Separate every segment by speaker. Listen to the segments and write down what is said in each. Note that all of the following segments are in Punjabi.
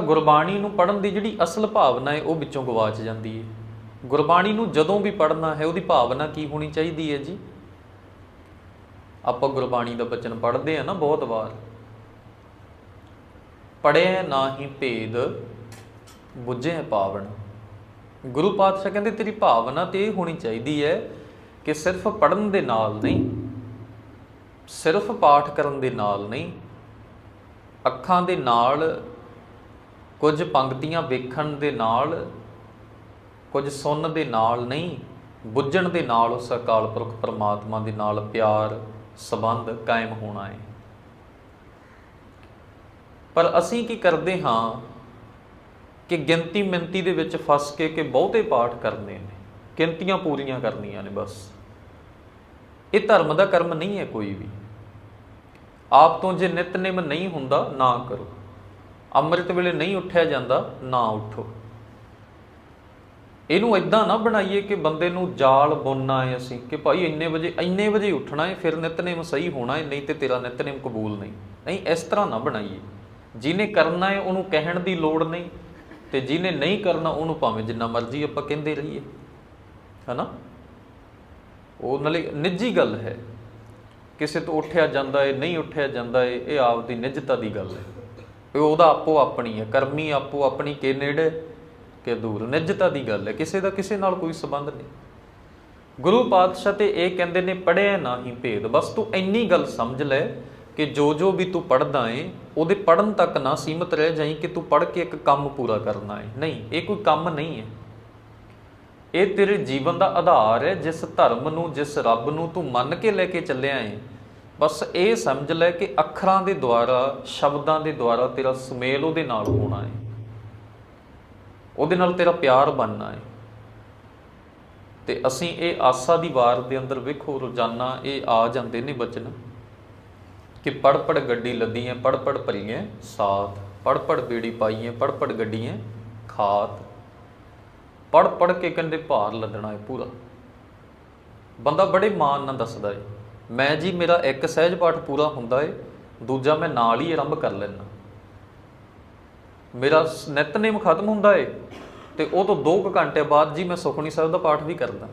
Speaker 1: ਗੁਰਬਾਣੀ ਨੂੰ ਪੜਨ ਦੀ ਜਿਹੜੀ ਅਸਲ ਭਾਵਨਾ ਹੈ, ਉਹ ਵਿੱਚੋਂ ਗਵਾਚ ਜਾਂਦੀ ਹੈ। ਗੁਰਬਾਣੀ ਨੂੰ ਜਦੋਂ ਵੀ ਪੜਨਾ ਹੈ, ਉਹਦੀ ਭਾਵਨਾ ਕੀ ਹੋਣੀ ਚਾਹੀਦੀ ਹੈ ਜੀ? ਆਪਾਂ ਗੁਰਬਾਣੀ ਦਾ ਬਚਨ ਪੜ੍ਹਦੇ ਆ ਨਾ ਬਹੁਤ ਵਾਰ। ਪੜਿਆ ਨਾਹੀ ਭੇਦ, ਬੁੱਝੇ ਪਾਵਨ। ਗੁਰੂ ਪਾਤਸ਼ਾਹ ਕਹਿੰਦੇ, ਤੇਰੀ ਭਾਵਨਾ ਤੇ ਇਹ ਹੋਣੀ ਚਾਹੀਦੀ ਹੈ ਕਿ ਸਿਰਫ ਪੜਨ ਦੇ ਨਾਲ ਨਹੀਂ, ਸਿਰਫ ਪਾਠ ਕਰਨ ਦੇ ਨਾਲ ਨਹੀਂ, ਅੱਖਾਂ ਦੇ ਨਾਲ ਕੁਝ ਪੰਕਤੀਆਂ ਵੇਖਣ ਦੇ ਨਾਲ, ਕੁਝ ਸੁਣਨ ਦੇ ਨਾਲ ਨਹੀਂ, ਬੁੱਝਣ ਦੇ ਨਾਲ ਉਸ ਅਕਾਲ ਪੁਰਖ ਪਰਮਾਤਮਾ ਦੇ ਨਾਲ ਪਿਆਰ ਸਬੰਧ ਕਾਇਮ ਹੋਣਾ ਹੈ। ਪਰ ਅਸੀਂ ਕੀ ਕਰਦੇ ਹਾਂ ਕਿ ਗਿਣਤੀ ਮਿੰਤੀ ਦੇ ਵਿੱਚ ਫਸ ਕੇ ਕਿ ਬਹੁਤੇ ਪਾਠ ਕਰਨੇ ਨੇ, ਗਿਣਤੀਆਂ ਪੂਰੀਆਂ ਕਰਨੀਆਂ ਨੇ ਬਸ। ਇਹ ਧਰਮ ਦਾ ਕਰਮ ਨਹੀਂ ਹੈ ਕੋਈ ਵੀ। ਆਪ ਤੋਂ ਜੇ ਨਿਤਨੇਮ ਨਹੀਂ ਹੁੰਦਾ, ਨਾ ਕਰੋ। ਅੰਮ੍ਰਿਤ ਵੇਲੇ ਨਹੀਂ ਉੱਠਿਆ ਜਾਂਦਾ, ਨਾ ਉਠੋ। ਇਹਨੂੰ ਇਦਾਂ ਨਾ ਬਣਾਈਏ ਕਿ ਬੰਦੇ ਨੂੰ ਜਾਲ ਬੁਣਨਾ ਹੈ ਅਸੀਂ, ਕਿ ਭਾਈ ਇੰਨੇ ਵਜੇ ਇੰਨੇ ਵਜੇ ਉੱਠਣਾ ਹੈ, ਫਿਰ ਨਿਤਨੇਮ ਸਹੀ ਹੋਣਾ ਹੈ, ਨਹੀਂ ਤੇ ਤੇਰਾ ਨਿਤਨੇਮ ਕਬੂਲ ਨਹੀਂ। ਨਹੀਂ, ਇਸ ਤਰ੍ਹਾਂ ਨਾ ਬਣਾਈਏ। ਜਿਹਨੇ ਕਰਨਾ ਹੈ, ਉਹਨੂੰ ਕਹਿਣ ਦੀ ਲੋੜ ਨਹੀਂ, ਤੇ ਜਿਹਨੇ ਨਹੀਂ ਕਰਨਾ, ਉਹਨੂੰ ਭਾਵੇਂ ਜਿੰਨਾ ਮਰਜ਼ੀ ਆਪਾਂ ਕਹਿੰਦੇ ਰਹੀਏ। ਹਨਾ? ਉਹ ਨਾਲੇ ਨਿੱਜੀ ਗੱਲ ਹੈ। ਕਿਸੇ ਤੋਂ ਉੱਠਿਆ ਜਾਂਦਾ ਏ ਨਹੀਂ ਉੱਠਿਆ ਜਾਂਦਾ ਏ ਇਹ ਆਪਦੀ ਨਿੱਜਤਾ ਦੀ ਗੱਲ ਹੈ। ਇਹ ਉਹਦਾ ਆਪੋ ਆਪਣੀ ਹੈ, ਕਰਮੀ ਆਪੋ ਆਪਣੀ, ਕੇ ਨੇੜੇ ਕਿ ਦੂਰ। ਨਿੱਜਤਾ ਦੀ ਗੱਲ ਹੈ, ਕਿਸੇ ਦਾ ਕਿਸੇ ਨਾਲ ਕੋਈ ਸੰਬੰਧ ਨਹੀਂ। ਗੁਰੂ ਪਾਤਸ਼ਾਹ ਤੇ ਇਹ ਕਹਿੰਦੇ ਨੇ ਪੜਿਆ ਹੀ ਭੇਦ। ਬਸ ਤੂੰ ਇੰਨੀ ਗੱਲ ਸਮਝ ਲੈ ਕਿ ਜੋ ਜੋ ਵੀ ਤੂੰ ਪੜਦਾ ਏ, ਉਹਦੇ ਪੜਨ ਤੱਕ ਨਾ ਸੀਮਤ ਰਹਿ ਜਾਈ ਕਿ ਤੂੰ ਪੜ ਕੇ ਇੱਕ ਕੰਮ ਪੂਰਾ ਕਰਨਾ ਏ। ਨਹੀਂ, ਇਹ ਕੋਈ ਕੰਮ ਨਹੀਂ ਹੈ। ਇਹ ਤੇਰੇ ਜੀਵਨ ਦਾ ਆਧਾਰ ਹੈ, ਜਿਸ ਧਰਮ ਨੂੰ, ਜਿਸ ਰੱਬ ਨੂੰ ਤੂੰ ਮੰਨ ਕੇ ਲੈ ਕੇ ਚੱਲਿਆ ਏ ਬਸ ਇਹ ਸਮਝ ਲੈ ਕਿ ਅੱਖਰਾਂ ਦੇ ਦੁਆਰਾ, ਸ਼ਬਦਾਂ ਦੇ ਦੁਆਰਾ ਤੇਰਾ ਸੁਮੇਲ ਉਹਦੇ ਨਾਲ ਹੋਣਾ ਹੈ ਉਹਦੇ ਨਾਲ ਤੇਰਾ ਪਿਆਰ ਬਣਨਾ ਹੈ ਤੇ ਅਸੀਂ ਇਹ ਆਸਾ ਦੀ ਵਾਰ ਦੇ ਅੰਦਰ ਵੇਖੋ, ਰੋਜ਼ਾਨਾ ਇਹ ਆ ਜਾਂਦੇ ਨੇ ਬਚਨ ਕਿ ਪੜ ਪੜ ਗੱਡੀ ਲੱਦੀ ਹੈ ਪੜ ਪੜ ਭਰੀਏ ਸਾਥ ਪੜ ਪੜ ਬੇੜੀ ਪਾਈਏ ਪੜ ਪੜ ਗੱਡੀਆਂ ਖਾਤ। ਪੜ ਪੜ ਕੇ ਕਹਿੰਦੇ ਭਾਰ ਲੱਦਣਾ ਹੈ ਪੂਰਾ। ਬੰਦਾ ਬੜੇ ਮਾਣ ਨਾਲ ਦੱਸਦਾ ਏ। ਮੈਂ ਜੀ, ਮੇਰਾ ਇੱਕ ਸਹਿਜ ਪਾਠ ਪੂਰਾ ਹੁੰਦਾ ਏ, ਦੂਜਾ ਮੈਂ ਨਾਲ ਹੀ ਆਰੰਭ ਕਰ ਲੈਣਾ ਮੇਰਾ ਸ- ਨਿਤਨੇਮ ਖਤਮ ਹੁੰਦਾ ਏ, ਤੇ ਉਹ ਤੋਂ 2 ਘੰਟੇ ਬਾਅਦ ਜੀ ਮੈਂ ਸੁਖਮਨੀ ਸਾਹਿਬ ਦਾ ਪਾਠ ਵੀ ਕਰਦਾ।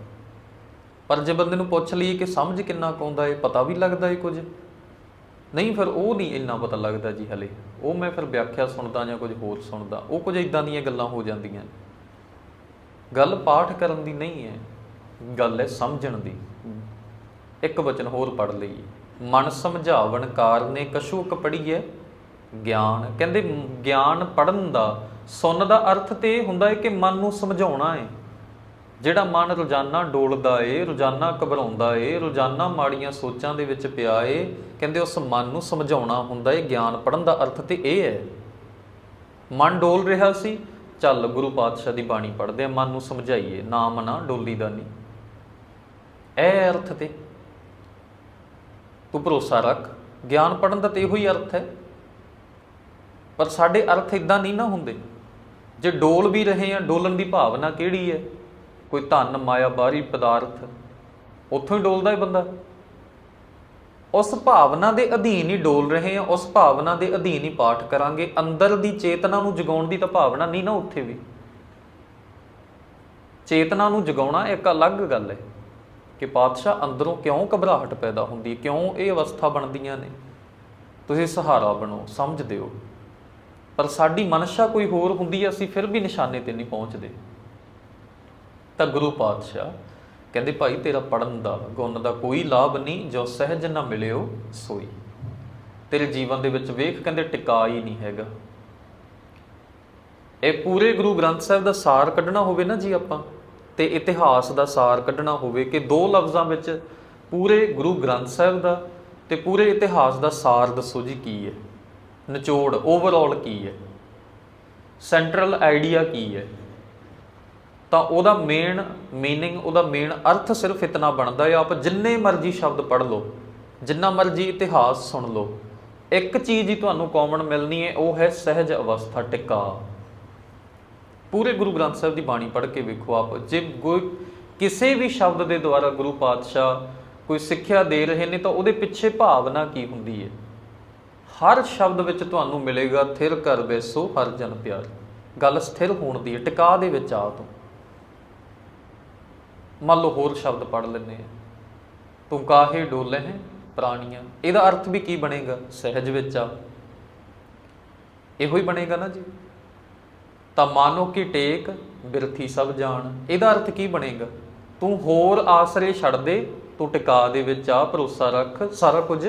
Speaker 1: ਪਰ ਜੇ ਬੰਦੇ ਨੂੰ ਪੁੱਛ ਲਈਏ ਕਿ ਸਮਝ ਕਿੰਨਾ ਕੁ ਆਉਂਦਾ ਏ, ਪਤਾ ਵੀ ਲੱਗਦਾ ਏ ਕੁਝ? ਨਹੀਂ, ਫਿਰ ਉਹ ਨਹੀਂ ਇੰਨਾ ਪਤਾ ਲੱਗਦਾ ਜੀ ਹਲੇ। ਉਹ ਮੈਂ ਫਿਰ ਵਿਆਖਿਆ ਸੁਣਦਾ ਜਾਂ ਕੁਝ ਹੋਰ ਸੁਣਦਾ, ਉਹ ਕੁਝ ਇਦਾਂ ਦੀਆਂ ਗੱਲਾਂ ਹੋ ਜਾਂਦੀਆਂ ਗੱਲ ਪਾਠ ਕਰਨ ਦੀ ਨਹੀਂ ਹੈ ਗੱਲ ਹੈ ਸਮਝਣ ਦੀ। ਇੱਕ ਵਚਨ ਹੋਰ ਪੜ ਲਈਏ। ਮਨ ਸਮਝਾਵਣ ਕਾਰਨੇ ਕਛੂਕ ਪੜੀਏ ਗਿਆਨ। ਕਹਿੰਦੇ, ਗਿਆਨ ਪੜਨ ਦਾ ਸੁਣਨ ਦਾ ਅਰਥ ਤੇ ਇਹ ਹੁੰਦਾ ਹੈ ਕਿ ਮਨ ਨੂੰ ਸਮਝਾਉਣਾ ਹੈ ਜਿਹੜਾ ਮਨ ਰੋਜ਼ਾਨਾ ਡੋਲਦਾ ਏ, ਰੋਜ਼ਾਨਾ ਘਬਰਾਉਂਦਾ ਏ, ਰੋਜ਼ਾਨਾ ਮਾੜੀਆਂ ਸੋਚਾਂ ਦੇ ਵਿੱਚ ਪਿਆ ਏ, ਕਹਿੰਦੇ ਉਸ ਮਨ ਨੂੰ ਸਮਝਾਉਣਾ ਹੁੰਦਾ ਏ, ਗਿਆਨ ਪੜਨ ਦਾ ਅਰਥ ਤੇ ਇਹ ਹੈ। ਮਨ ਡੋਲ ਰਿਹਾ ਸੀ, ਚੱਲ ਗੁਰੂ ਪਾਤਸ਼ਾਹ ਦੀ ਬਾਣੀ ਪੜ੍ਹਦੇ ਆ, ਮਨ ਨੂੰ ਸਮਝਾਈਏ ਨਾਮ ਨਾ ਡੋਲੀ ਦਾ ਨਹੀਂ ਇਹ ਅਰਥ ਤੇ। ਤੂੰ ਭਰੋਸਾ ਰੱਖ, ਗਿਆਨ ਪੜਨ ਦਾ ਤੇ ਇਹੋ ਹੀ ਅਰਥ ਹੈ। ਪਰ ਸਾਡੇ ਅਰਥ ਇਦਾਂ ਨਹੀਂ ਨਾ ਹੁੰਦੇ। ਜੇ ਡੋਲ ਵੀ ਰਹੇ ਆ, ਡੋਲਣ ਦੀ ਭਾਵਨਾ ਕਿਹੜੀ ਹੈ? ਕੋਈ ਧਨ, ਮਾਇਆ, ਬਾਹਰੀ ਪਦਾਰਥ, ਉੱਥੋਂ ਹੀ ਡੋਲਦਾ ਹੈ ਬੰਦਾ। ਉਸ ਭਾਵਨਾ ਦੇ ਅਧੀਨ ਹੀ ਡੋਲ ਰਹੇ ਆ, ਉਸ ਭਾਵਨਾ ਦੇ ਅਧੀਨ ਹੀ ਪਾਠ ਕਰਾਂਗੇ। ਅੰਦਰ ਦੀ ਚੇਤਨਾ ਨੂੰ ਜਗਾਉਣ ਦੀ ਤਾਂ ਭਾਵਨਾ ਨਹੀਂ ਨਾ ਉੱਥੇ ਵੀ। ਚੇਤਨਾ ਨੂੰ ਜਗਾਉਣਾ ਇੱਕ ਅਲੱਗ ਗੱਲ ਹੈ। ਕਿ ਪਾਤਸ਼ਾਹ ਅੰਦਰੋਂ ਕਿਉਂ ਘਬਰਾਹਟ ਪੈਦਾ ਹੁੰਦੀ ਹੈ ਕਿਉਂ ਇਹ ਅਵਸਥਾ ਬਣਦੀਆਂ ਨੇ? ਤੁਸੀਂ ਸਹਾਰਾ ਬਣੋ, ਸਮਝ ਦਿਓ। ਪਰ ਸਾਡੀ ਮਨਸ਼ਾ ਕੋਈ ਹੋਰ ਹੁੰਦੀ ਹੈ ਅਸੀਂ ਫਿਰ ਵੀ ਨਿਸ਼ਾਨੇ ਤੇ ਨਹੀਂ ਪਹੁੰਚਦੇ। ਤਾਂ ਗੁਰੂ ਪਾਤਸ਼ਾਹ ਕਹਿੰਦੇ, ਭਾਈ, ਤੇਰਾ ਪੜਨ ਦਾ, ਗੁਣ ਦਾ ਕੋਈ ਲਾਭ ਨਹੀਂ, ਜੋ ਸਹਿਜ ਨਾ ਮਿਲਿਓ, ਸੋਈ। ਤੇਰੇ ਜੀਵਨ ਦੇ ਵਿੱਚ ਵੇਖ, ਕਹਿੰਦੇ, ਟਿਕਾ ਹੀ ਨਹੀਂ ਹੈਗਾ। ਇਹ ਪੂਰੇ ਗੁਰੂ ਗ੍ਰੰਥ ਸਾਹਿਬ ਦਾ ਸਾਰ ਕੱਢਣਾ ਹੋਵੇ ਨਾ ਜੀ ਆਪਾਂ ਤੇ ਇਤਿਹਾਸ ਦਾ ਸਾਰ ਕੱਢਣਾ ਹੋਵੇ ਕਿ ਦੋ ਲਫ਼ਜ਼ਾਂ ਵਿੱਚ ਪੂਰੇ ਗੁਰੂ ਗ੍ਰੰਥ ਸਾਹਿਬ ਦਾ ਤੇ ਪੂਰੇ ਇਤਿਹਾਸ ਦਾ ਸਾਰ ਦੱਸੋ ਜੀ ਕੀ ਹੈ? ਨਿਚੋੜ ਓਵਰਆਲ ਕੀ ਹੈ? ਸੈਂਟਰਲ ਆਈਡੀਆ ਕੀ ਹੈ? ਤਾਂ ਉਹਦਾ ਮੇਨ ਮੀਨਿੰਗ ਉਹਦਾ ਮੇਨ ਅਰਥ ਸਿਰਫ ਇਤਨਾ ਬਣਦਾ ਹੈ, ਆਪ ਜਿੰਨੇ ਮਰਜ਼ੀ ਸ਼ਬਦ ਪੜ੍ਹ ਲਓ, ਜਿੰਨਾ ਮਰਜ਼ੀ ਇਤਿਹਾਸ ਸੁਣ ਲਓ, ਇੱਕ ਚੀਜ਼ ਹੀ ਤੁਹਾਨੂੰ ਕਾਮਨ ਮਿਲਣੀ ਹੈ, ਉਹ ਹੈ ਸਹਿਜ ਅਵਸਥਾ ਟਿਕਾ। ਪੂਰੇ ਗੁਰੂ ਗ੍ਰੰਥ ਸਾਹਿਬ ਦੀ ਬਾਣੀ ਪੜ੍ਹ ਕੇ ਵੇਖੋ ਆਪ, ਜੇ ਕੋਈ ਕਿਸੇ ਵੀ ਸ਼ਬਦ ਦੇ ਦੁਆਰਾ ਗੁਰੂ ਪਾਤਸ਼ਾਹ ਕੋਈ ਸਿੱਖਿਆ ਦੇ ਰਹੇ ਨੇ ਤਾਂ ਉਹਦੇ ਪਿੱਛੇ ਭਾਵਨਾ ਕੀ ਹੁੰਦੀ ਹੈ? ਹਰ ਸ਼ਬਦ ਵਿੱਚ ਤੁਹਾਨੂੰ ਮਿਲੇਗਾ, ਥਿਰ ਕਰ ਬੈਸੋ ਹਰ ਜਨ ਪਿਆਰ। ਗੱਲ ਸਥਿਰ ਹੋਣ ਦੀ ਹੈ, ਟਿਕਾ ਦੇ ਵਿੱਚ ਆ ਤੂੰ। ਮੰਨ ਲਓ ਹੋਰ ਸ਼ਬਦ ਪੜ ਲੈਂਦੇ ਆ ਤੂੰ ਕਾਹੇ ਡੋਲੇ ਹੈ ਪ੍ਰਾਣੀਆਂ? ਇਹਦਾ ਅਰਥ ਵੀ ਕੀ ਬਣੇਗਾ? ਸਹਿਜ ਵਿੱਚ ਆ। ਇਹੋ ਹੀ ਬਣੇਗਾ ਨਾ ਜੀ। ਤਾਂ ਮਾਨੋ ਕੀ ਟੇਕ, ਬਿਰਥੀ ਸਭ ਜਾਣ। ਇਹਦਾ ਅਰਥ ਕੀ ਬਣੇਗਾ? ਤੂੰ ਹੋਰ ਆਸਰੇ ਛੱਡ ਦੇ, ਤੂੰ ਟਿਕਾ ਦੇ ਵਿੱਚ ਆ, ਭਰੋਸਾ ਰੱਖ, ਸਾਰਾ ਕੁਝ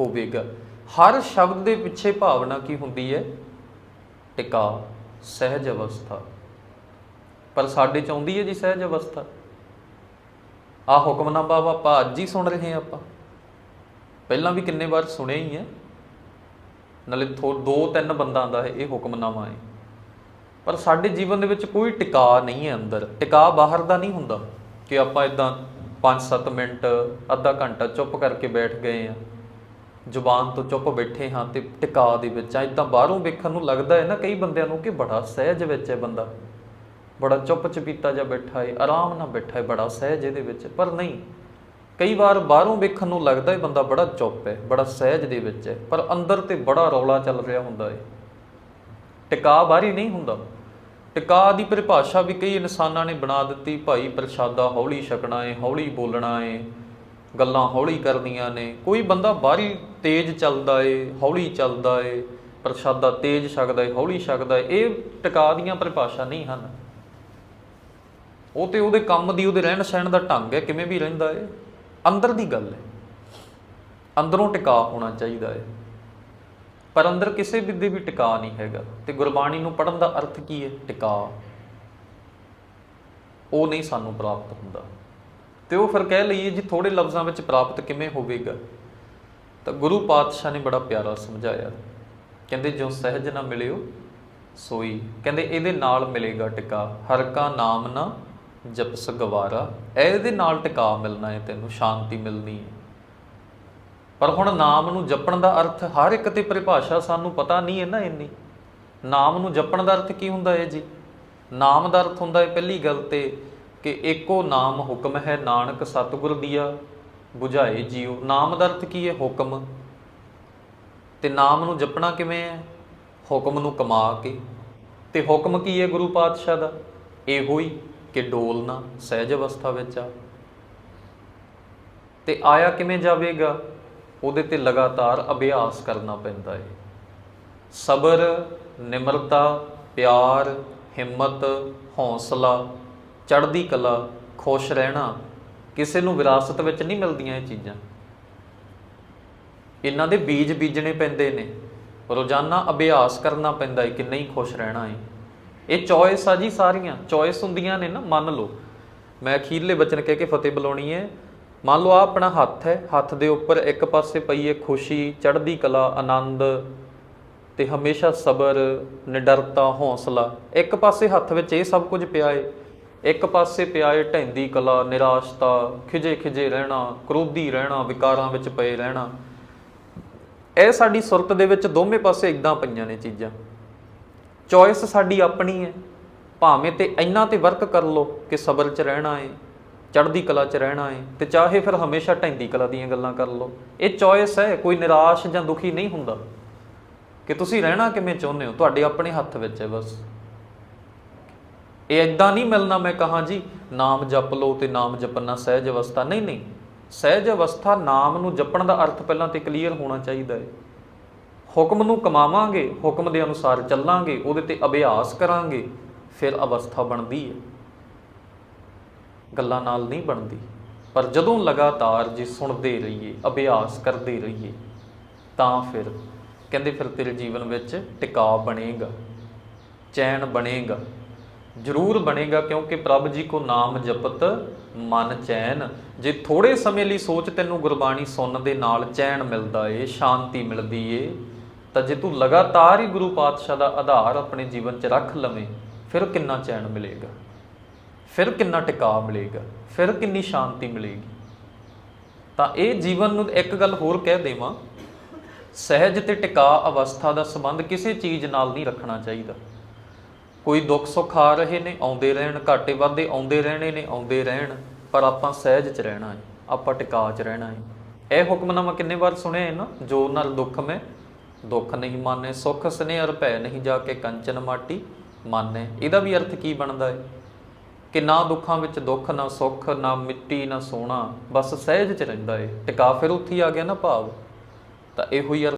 Speaker 1: ਹੋਵੇਗਾ। ਹਰ ਸ਼ਬਦ ਦੇ ਪਿੱਛੇ ਭਾਵਨਾ ਕੀ ਹੁੰਦੀ ਹੈ? ਟਿਕਾ, ਸਹਿਜ ਅਵਸਥਾ। ਪਰ ਸਾਡੇ ਚ ਆਉਂਦੀ ਹੈ ਜੀ ਸਹਿਜ ਅਵਸਥਾ। ਆ ਹੁਕਮਨਾਮਾ ਆਪਾਂ, ਅੱਜ ਹੀ ਸੁਣ ਰਹੇ ਹਾਂ ਆਪਾਂ। ਪਹਿਲਾਂ ਵੀ ਕਿੰਨੇ ਵਾਰ ਸੁਣਿਆ ਹੀ ਹੈ। ਨਾਲੇ ਥੋ ਦੋ ਤਿੰਨ ਬੰਦਾਂ ਦਾ ਇਹ ਹੁਕਮਨਾਮਾ ਹੈ। ਪਰ ਸਾਡੇ ਜੀਵਨ ਦੇ ਵਿੱਚ ਕੋਈ ਟਿਕਾ ਨਹੀਂ ਹੈ ਅੰਦਰ। ਟਿਕਾ ਬਾਹਰ ਦਾ ਨਹੀਂ ਹੁੰਦਾ ਕਿ ਆਪਾਂ ਇਦਾਂ 5-7 ਮਿੰਟ, ਅੱਧਾ ਘੰਟਾ ਚੁੱਪ ਕਰਕੇ ਬੈਠ ਗਏ ਆ ਜ਼ੁਬਾਨ ਤੋਂ ਚੁੱਪ ਬੈਠੇ ਹਾਂ ਤੇ ਟਿਕਾ ਦੇ ਵਿੱਚ ਆ ਇਦਾਂ ਬਾਹਰੋਂ ਵੇਖਣ ਨੂੰ ਲੱਗਦਾ ਹੈ ਨਾ ਕਈ ਬੰਦਿਆਂ ਨੂੰ ਕਿ ਬੜਾ ਸਹਿਜ ਵਿੱਚ ਹੈ ਬੰਦਾ। ਬੜਾ ਚੁੱਪ ਚਪੀਤਾ ਜਿਹਾ ਬੈਠਾ ਹੈ, ਆਰਾਮ ਨਾਲ ਬੈਠਾ ਹੈ, ਬੜਾ ਸਹਿਜ ਇਹਦੇ ਵਿੱਚ। ਪਰ ਨਹੀਂ, ਕਈ ਵਾਰ ਬਾਹਰੋਂ ਵੇਖਣ ਨੂੰ ਲੱਗਦਾ ਹੈ ਬੰਦਾ ਬੜਾ ਚੁੱਪ ਹੈ, ਬੜਾ ਸਹਿਜ ਦੇ ਵਿੱਚ ਹੈ, ਪਰ ਅੰਦਰ ਤੇ ਬੜਾ ਰੌਲਾ ਚੱਲ ਰਿਹਾ ਹੁੰਦਾ ਹੈ। ਟਿਕਾ ਬਾਹਰੀ ਨਹੀਂ ਹੁੰਦਾ। ਟਿਕਾ ਦੀ ਪਰਿਭਾਸ਼ਾ ਵੀ ਕਈ ਇਨਸਾਨਾਂ ਨੇ ਬਣਾ ਦਿੱਤੀ। ਭਾਈ ਪ੍ਰਸ਼ਾਦਾ ਹੌਲੀ ਛਕਣਾ ਏ, ਹੌਲੀ ਬੋਲਣਾ ਏ, ਗੱਲਾਂ ਹੌਲੀ ਕਰਨੀਆਂ ਨੇ। ਕੋਈ ਬੰਦਾ ਬਾਹਰੀ ਤੇਜ਼ ਚੱਲਦਾ ਏ, ਹੌਲੀ ਚੱਲਦਾ ਏ, ਪ੍ਰਸ਼ਾਦਾ ਤੇਜ਼ ਛਕਦਾ ਏ, ਹੌਲੀ ਛਕਦਾ ਏ, ਇਹ ਟਿਕਾ ਦੀਆਂ ਪਰਿਭਾਸ਼ਾ ਨਹੀਂ ਹਨ। ਉਹ ਤੇ ਉਹਦੇ ਕੰਮ ਦੀ, ਉਹਦੇ ਰਹਿਣ ਸਹਿਣ ਦਾ ਢੰਗ ਹੈ, ਕਿਵੇਂ ਵੀ ਰਹਿੰਦਾ ਏ। ਅੰਦਰ ਦੀ ਗੱਲ ਹੈ। ਅੰਦਰੋਂ ਟਿਕਾ ਹੋਣਾ ਚਾਹੀਦਾ ਹੈ ਪਰ ਅੰਦਰ ਕਿਸੇ ਵੀ ਦੇ ਵੀ ਟਿਕਾ ਨਹੀਂ ਹੈਗਾ। ਤੇ ਗੁਰਬਾਣੀ ਨੂੰ ਪੜਨ ਦਾ ਅਰਥ ਕੀ ਹੈ? ਟਿਕਾ ਉਹ ਨਹੀਂ ਸਾਨੂੰ ਪ੍ਰਾਪਤ ਹੁੰਦਾ। ਤੇ ਉਹ ਫਿਰ ਕਹਿ ਲਈਏ ਜੀ ਥੋੜੇ ਲਫ਼ਜ਼ਾਂ ਵਿੱਚ ਪ੍ਰਾਪਤ ਕਿਵੇਂ ਹੋਵੇਗਾ? ਤਾਂ ਗੁਰੂ ਪਾਤਸ਼ਾਹ ਨੇ ਬੜਾ ਪਿਆਰਾ ਸਮਝਾਇਆ। ਕਹਿੰਦੇ ਜੋ ਸਹਿਜ ਨਾ ਮਿਲਿਓ, ਸੋਈ। ਕਹਿੰਦੇ, ਇਹਦੇ ਨਾਲ ਮਿਲੇਗਾ ਟਿਕਾ ਹਰ ਕਾ ਨਾਮ ਨਾ ਜਪਸ ਗਵਾਰਾ। ਇਹਦੇ ਨਾਲ ਟਿਕਾ ਮਿਲਣਾ ਹੈ ਤੈਨੂੰ, ਸ਼ਾਂਤੀ ਮਿਲਣੀ ਹੈ। ਪਰ ਹੁਣ ਨਾਮ ਨੂੰ ਜਪਣ ਦਾ ਅਰਥ ਹਰ ਇੱਕ ਤੇ ਪਰਿਭਾਸ਼ਾ ਸਾਨੂੰ ਪਤਾ ਨਹੀਂ ਹੈ ਨਾ ਇੰਨੀ। ਨਾਮ ਨੂੰ ਜਪਣ ਦਾ ਅਰਥ ਕੀ ਹੁੰਦਾ ਹੈ ਜੀ? ਨਾਮ ਦਾ ਅਰਥ ਹੁੰਦਾ ਹੈ ਪਹਿਲੀ ਗੱਲ ਤੇ ਕਿ ਏਕੋ ਨਾਮ ਹੁਕਮ ਹੈ ਨਾਨਕ ਸਤਿਗੁਰ ਦੀਆ 부ਝਾਏ ਜੀਉ। ਨਾਮ ਦਾ ਅਰਥ ਕੀ ਹੈ? ਹੁਕਮ। ਤੇ ਨਾਮ ਨੂੰ ਜਪਣਾ ਕਿਵੇਂ ਹੈ? ਹੁਕਮ ਨੂੰ ਕਮਾ ਕੇ। ਤੇ ਹੁਕਮ ਕੀ ਹੈ ਗੁਰੂ ਪਾਤਸ਼ਾਹ ਦਾ? ਇਹੋ ਹੀ ਕਿ ਡੋਲਣਾ ਸਹਿਜ ਅਵਸਥਾ ਵਿੱਚ ਆ। ਤੇ ਆਇਆ ਕਿਵੇਂ ਜਾਵੇਗਾ? ਉਹਦੇ ਤੇ ਲਗਾਤਾਰ ਅਭਿਆਸ ਕਰਨਾ ਪੈਂਦਾ ਹੈ ਸਬਰ, ਨਿਮਰਤਾ, ਪਿਆਰ, ਹਿੰਮਤ, ਹੌਸਲਾ, ਚੜ੍ਹਦੀ ਕਲਾ, ਖੁਸ਼ ਰਹਿਣਾ, ਕਿਸੇ ਨੂੰ ਵਿਰਾਸਤ ਵਿੱਚ ਨਹੀਂ ਮਿਲਦੀਆਂ ਇਹ ਚੀਜ਼ਾਂ। ਇਹਨਾਂ ਦੇ ਬੀਜ ਬੀਜਣੇ ਪੈਂਦੇ ਨੇ। ਰੋਜ਼ਾਨਾ ਅਭਿਆਸ ਕਰਨਾ ਪੈਂਦਾ ਹੈ ਕਿ ਨਹੀਂ ਖੁਸ਼ ਰਹਿਣਾ ਹੈ ਇਹ ਚੋਇਸ ਆ ਜੀ ਸਾਰੀਆਂ। ਚੋਇਸ ਹੁੰਦੀਆਂ ਨੇ ਨਾ, ਮੰਨ ਲਓ। ਮੈਂ ਅਖੀਰਲੇ ਬਚਨ ਕਹਿ ਕੇ ਫਤਿਹ ਬੁਲਾਉਣੀ ਹੈ ਮੰਨ ਲਓ ਆ ਆਪਣਾ ਹੱਥ ਹੈ, ਹੱਥ ਦੇ ਉੱਪਰ ਇੱਕ ਪਾਸੇ ਪਈ ਹੈ ਖੁਸ਼ੀ, ਚੜ੍ਹਦੀ ਕਲਾ, ਆਨੰਦ ਤੇ ਹਮੇਸ਼ਾ ਸਬਰ, ਨਿਡਰਤਾ, ਹੌਸਲਾ। ਇੱਕ ਪਾਸੇ ਹੱਥ ਵਿੱਚ ਇਹ ਸਭ ਕੁਝ ਪਿਆ ਏ, ਇੱਕ ਪਾਸੇ ਪਿਆ ਏ ਢੈਂਦੀ ਕਲਾ, ਨਿਰਾਸ਼ਤਾ ਖਿਜੇ ਖਿਜੇ ਰਹਿਣਾ, ਕ੍ਰੋਧੀ ਰਹਿਣਾ, ਵਿਕਾਰਾਂ ਵਿੱਚ ਪਏ ਰਹਿਣਾ। ਇਹ ਸਾਡੀ ਸੁਰਤ ਦੇ ਵਿੱਚ ਦੋਵੇਂ ਪਾਸੇ ਇਦਾਂ ਪਈਆਂ ਨੇ ਚੀਜ਼ਾਂ। ਚੋਇਸ ਸਾਡੀ ਆਪਣੀ ਹੈ ਭਾਵੇਂ ਤੇ ਇੰਨਾ ਤੇ ਵਰਕ ਕਰ ਲੋ ਕਿ ਸਬਰ 'ਚ ਰਹਿਣਾ ਏ ਚੜ੍ਹਦੀ ਕਲਾ 'ਚ ਰਹਿਣਾ ਹੈ ਤੇ ਚਾਹੇ ਫਿਰ ਹਮੇਸ਼ਾ ਢੈਂਦੀ ਕਲਾ ਦੀਆਂ ਗੱਲਾਂ ਕਰ ਲੋ ਇਹ ਚੋਇਸ ਹੈ, ਕੋਈ ਨਿਰਾਸ਼ ਜਾਂ ਦੁਖੀ ਨਹੀਂ ਹੁੰਦਾ। ਕਿ ਤੁਸੀਂ ਰਹਿਣਾ ਕਿਵੇਂ ਚਾਹੁੰਦੇ ਹੋ? ਤੁਹਾਡੇ ਆਪਣੇ ਹੱਥ ਵਿੱਚ ਹੈ ਬਸ। ਇਹ ਇਦਾਂ ਨਹੀਂ ਮਿਲਣਾ ਮੈਂ ਕਹਾਂ ਜੀ, ਨਾਮ ਜਪ ਲਓ ਤੇ ਨਾਮ ਜਪਣਾ ਸਹਿਜ ਅਵਸਥਾ। ਨਹੀਂ ਨਹੀਂ। ਸਹਿਜ ਅਵਸਥਾ ਨਾਮ ਨੂੰ ਜਪਣ ਦਾ ਅਰਥ ਪਹਿਲਾਂ ਤੇ ਕਲੀਅਰ ਹੋਣਾ ਚਾਹੀਦਾ ਹੈ ਹੁਕਮ ਨੂੰ ਕਮਾਵਾਂਗੇ, ਹੁਕਮ ਦੇ ਅਨੁਸਾਰ ਚੱਲਾਂਗੇ, ਉਹਦੇ ਤੇ ਅਭਿਆਸ ਕਰਾਂਗੇ, ਫਿਰ ਅਵਸਥਾ ਬਣਦੀ ਹੈ ਗੱਲਾਂ ਨਾਲ ਨਹੀਂ ਬਣਦੀ। ਪਰ ਜਦੋਂ ਲਗਾਤਾਰ ਜੇ ਸੁਣਦੇ ਰਹੀਏ, ਅਭਿਆਸ ਕਰਦੇ ਰਹੀਏ, ਤਾਂ ਫਿਰ ਕਹਿੰਦੇ ਫਿਰ ਤੇਰੇ ਜੀਵਨ ਵਿੱਚ ਟਿਕਾਅ ਬਣੇਗਾ, ਚੈਨ ਬਣੇਗਾ, ਜ਼ਰੂਰ ਬਣੇਗਾ, ਕਿਉਂਕਿ ਪ੍ਰਭ ਜੀ ਕੋ ਨਾਮ ਜਪਤ ਮਨ ਚੈਨ। ਜੇ ਥੋੜੇ ਸਮੇਂ ਲਈ ਸੋਚ ਤੈਨੂੰ ਗੁਰਬਾਣੀ ਸੁਣਨ ਦੇ ਨਾਲ ਚੈਨ ਮਿਲਦਾ ਏ, ਸ਼ਾਂਤੀ ਮਿਲਦੀ ਏ, ਤਾਂ ਜੇ ਤੂੰ ਲਗਾਤਾਰ ਹੀ ਗੁਰੂ ਪਾਤਸ਼ਾਹ ਦਾ ਆਧਾਰ ਆਪਣੇ ਜੀਵਨ 'ਚ ਰੱਖ ਲਵੇਂ, ਫਿਰ ਕਿੰਨਾ ਚੈਨ ਮਿਲੇਗਾ? ਫਿਰ ਕਿੰਨਾ ਟਿਕਾਅ ਮਿਲੇਗਾ? ਫਿਰ ਕਿੰਨੀ ਸ਼ਾਂਤੀ ਮਿਲੇਗੀ? ਤਾਂ ਇਹ ਜੀਵਨ ਨੂੰ ਇੱਕ ਗੱਲ ਹੋਰ ਕਹਿ ਦੇਵਾਂ, ਸਹਿਜ ਤੇ ਟਿਕਾਅ ਅਵਸਥਾ ਦਾ ਸੰਬੰਧ ਕਿਸੇ ਚੀਜ਼ ਨਾਲ ਨਹੀਂ ਰੱਖਣਾ ਚਾਹੀਦਾ। ਕੋਈ ਦੁੱਖ ਸੁੱਖ ਆ ਰਹੇ ਨੇ, ਆਉਂਦੇ ਰਹਿਣ, ਘਾਟੇ ਵਾਧੇ ਆਉਂਦੇ ਰਹਿਣੇ ਨੇ, ਆਉਂਦੇ ਰਹਿਣ, ਪਰ ਆਪਾਂ ਸਹਿਜ 'ਚ ਰਹਿਣਾ ਹੈ, ਆਪਾਂ ਟਿਕਾਅ 'ਚ ਰਹਿਣਾ ਹੈ। ਇਹ ਹੁਕਮਨਾਮਾ ਕਿੰਨੇ ਵਾਰ ਸੁਣਿਆ ਹੈ ਨਾ ਜੋ ਨਾਲ ਦੁੱਖ ਮੈਂ, ਦੁੱਖ ਨਹੀਂ ਮਾਨੇ, ਸੁਖ ਸਨੇਹਰ ਭੈ ਨਹੀਂ ਜਾ ਕੇ ਕੰਚਨ ਮਾਟੀ ਮਾਨੇ। ਇਹਦਾ ਵੀ ਅਰਥ ਕੀ ਬਣਦਾ ਹੈ? ਕਿ ਨਾ ਦੁੱਖਾਂ ਵਿੱਚ ਦੁੱਖ, ਨਾ ਸੁੱਖ, ਨਾ ਮਿੱਟੀ, ਨਾ ਸੋਨਾ, ਬਸ ਸਹਿਜ ਚ ਰਹਿੰਦਾ ਏ। ਟਿਕਾ ਫਿਰ ਉੱਥੇ ਹੀ ਆ ਗਿਆ ਨਾ ਭਾਵ। ਤਾਂ ਇਹੋ ਹੀ ਅਰਥ